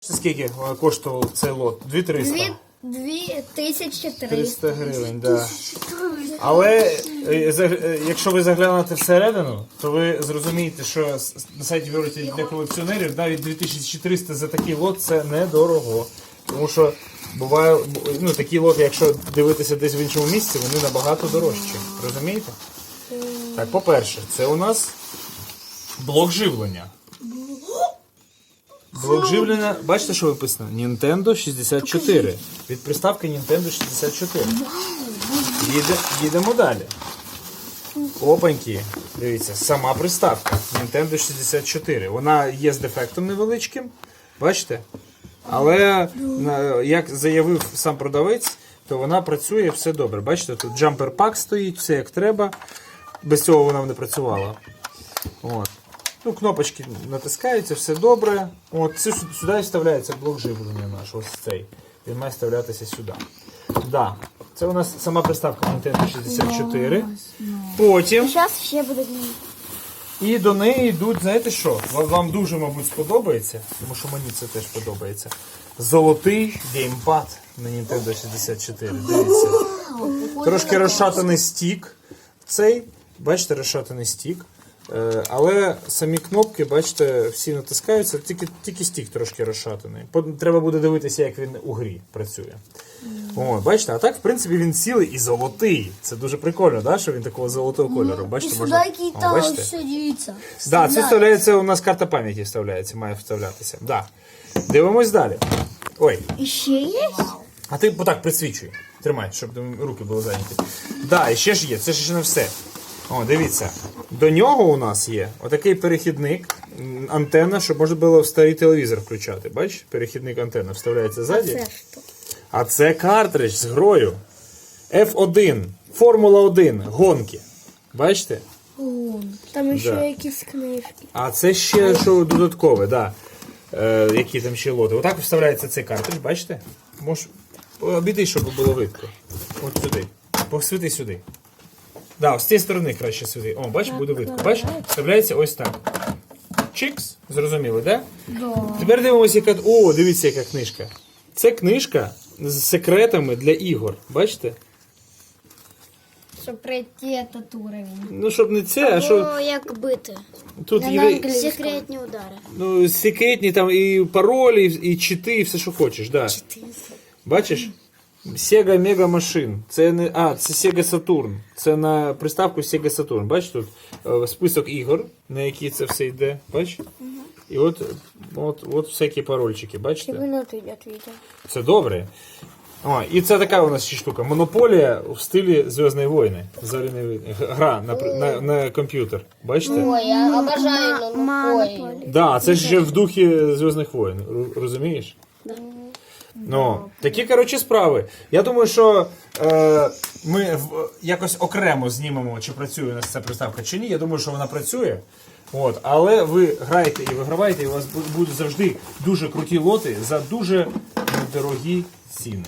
Скільки е, коштував цей лот? 2300. Дві, дві тисячі 300 триста. гривень, да. Але е, е, якщо ви заглянете всередину, то ви зрозумієте, що на сайті Віроті для колекціонерів навіть 2300 за такий лот це недорого. Тому що буває, ну, такі лоти, якщо дивитися десь в іншому місці, вони набагато дорожчі. Розумієте? Так, по-перше, це у нас блок живлення. Блок живлення, бачите, що виписано? Nintendo 64. Від приставки Nintendo 64. Їде, їдемо далі. Опаньки. Дивіться, сама приставка Nintendo 64. Вона є з дефектом невеличким. Бачите? Але як заявив сам продавець, то вона працює все добре. Бачите, тут джампер пак стоїть, все як треба. Без цього вона б не працювала. От. Ну, кнопочки натискаються, все добре. От, це сюди вставляється блок живлення наш, ось цей. Він має вставлятися сюди. Да. Це у нас сама приставка Nintendo 64. Потім Зараз ще буде. і до неї йдуть, знаєте що? Вам, вам дуже, мабуть, сподобається, тому що мені це теж подобається. Золотий геймпад на Nintendo 64. Дивіться. Трошки розшатаний стік. Цей, бачите, розшатаний стік. Е, Але самі кнопки, бачите, всі натискаються, тільки, тільки стік трошки розшатаний. Треба буде дивитися, як він у грі працює. О, бачите, а так, в принципі, він цілий і золотий. Це дуже прикольно, да, що він такого золотого кольору. Бачите, Сюди можна... який О, там бачите? все дивіться. Да, це вставляється, у нас карта пам'яті вставляється, має вставлятися. Да. Дивимось далі. Ой, І ще є? а ти отак присвічуй. Тримай, щоб руки були зайняті. Да, і ще ж є, це ж не все. О, дивіться. До нього у нас є отакий перехідник, антенна, щоб можна було в старий телевізор включати. Бачиш? Перехідник антенна вставляється ззаді. Це що? А це картридж з грою. F1, Формула 1, гонки. Бачите? Там ще Да. якісь книжки. А це ще що додаткове, да. Е, які там ще лоти. Отак вставляється цей картридж, бачите? Можеш обійти, щоб було видно. От сюди. Посвіти сюди. Да, з цієї сторони краще сюди. О, бачиш, буде видно. Бачиш? Вставляється ось так. Чикс, зрозуміли, так? Да? Тепер дивимося, яка. О, дивіться, яка книжка. Це книжка з секретами для ігор. Бачите? Щоб пройти этот уровень. Ну, щоб не це, а що О, як бити. тут на є. англійському. Секретні удари. Ну, секретні там і паролі, і чити, і все, що хочеш, да. Бачиш? Sega Mega Machine. Це не. А, це Sega Saturn. Це на приставку Sega Saturn. Бачиш тут е, список ігор, на які це все йде. Бачиш? І от, от, от всякі парольчики, бачите? Відео. Це добре. О, і це така у нас ще штука. Монополія в стилі Зв'язної війни. Зоряної війни. Гра на, на, на комп'ютер. Бачите? Ой, я обожаю монополію. Да, це ж ще в духі Зв'язних воїн, розумієш? Ну, такі, коротше, справи. Я думаю, що е, ми в, якось окремо знімемо, чи працює у нас ця приставка чи ні. Я думаю, що вона працює. От, але ви граєте і виграваєте, і у вас бу- будуть завжди дуже круті лоти за дуже дорогі ціни.